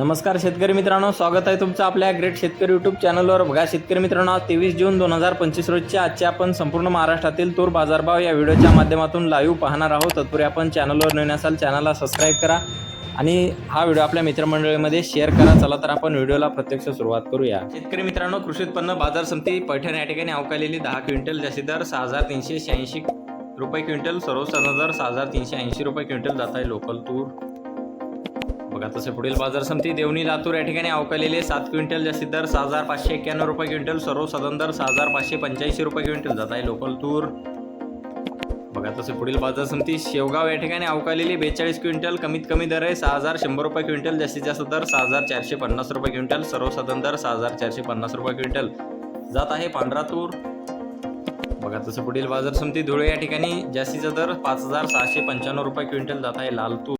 नमस्कार शेतकरी मित्रांनो स्वागत आहे तुमचं आपल्या ग्रेट शेतकरी यूट्यूब चॅनलवर बघा शेतकरी मित्रांनो आज तेवीस जून दोन हजार पंचवीस रोजच्या आजच्या आपण संपूर्ण महाराष्ट्रातील तूर बाजारभाव या व्हिडिओच्या माध्यमातून लाईव्ह पाहणार आहोत. तत्पूर्वी आपण चॅनलवर नवीन असाल चॅनलला सबस्क्राईब करा आणि हा व्हिडिओ आपल्या मित्रमंडळीमध्ये शेअर करा. चला तर आपण व्हिडिओला प्रत्यक्ष सुरुवात करूया. शेतकरी मित्रांनो कृषी उत्पन्न बाजार समिती पैठण या ठिकाणी अवकालेली दहा क्विंटल जास्ती दर सहा हजार तीनशे शहाऐंशी रुपये क्विंटल सर्वसाधारण दर सहा हजार तीनशे ऐंशी रुपये क्विंटल जात आहे लोकल तूर. बघा तसे पुढील बाजार समिती देवणी लातूर या ठिकाणी अवकालेले सात क्विंटल जास्तीत दर सहा हजार पाचशे एक्क्याण्णव रुपये क्विंटल. सर्व सदन दर सहा हजार पाचशे पंच्याऐंशी रुपये क्विंटल. जात आहे लोकल तूर. बघा तसे पुढील बाजार समिती शेवगाव या ठिकाणी अवकालेली बेचाळीस क्विंटल कमीत कमी दर आहे सहा हजार शंभर रुपये क्विंटल. जास्तीत जास्त दर सहा हजार चारशे पन्नास रुपये क्विंटल. सर्व सदन दर सहा हजार चारशे पन्नास रुपये क्विंटल. जात आहे पांढरा तूर. बघा तसं पुढील बाजार समिती धुळे या ठिकाणी जास्तीचा दर पाच हजार सहाशे पंच्याण्णव रुपये क्विंटल. जात आहे लाल तूर.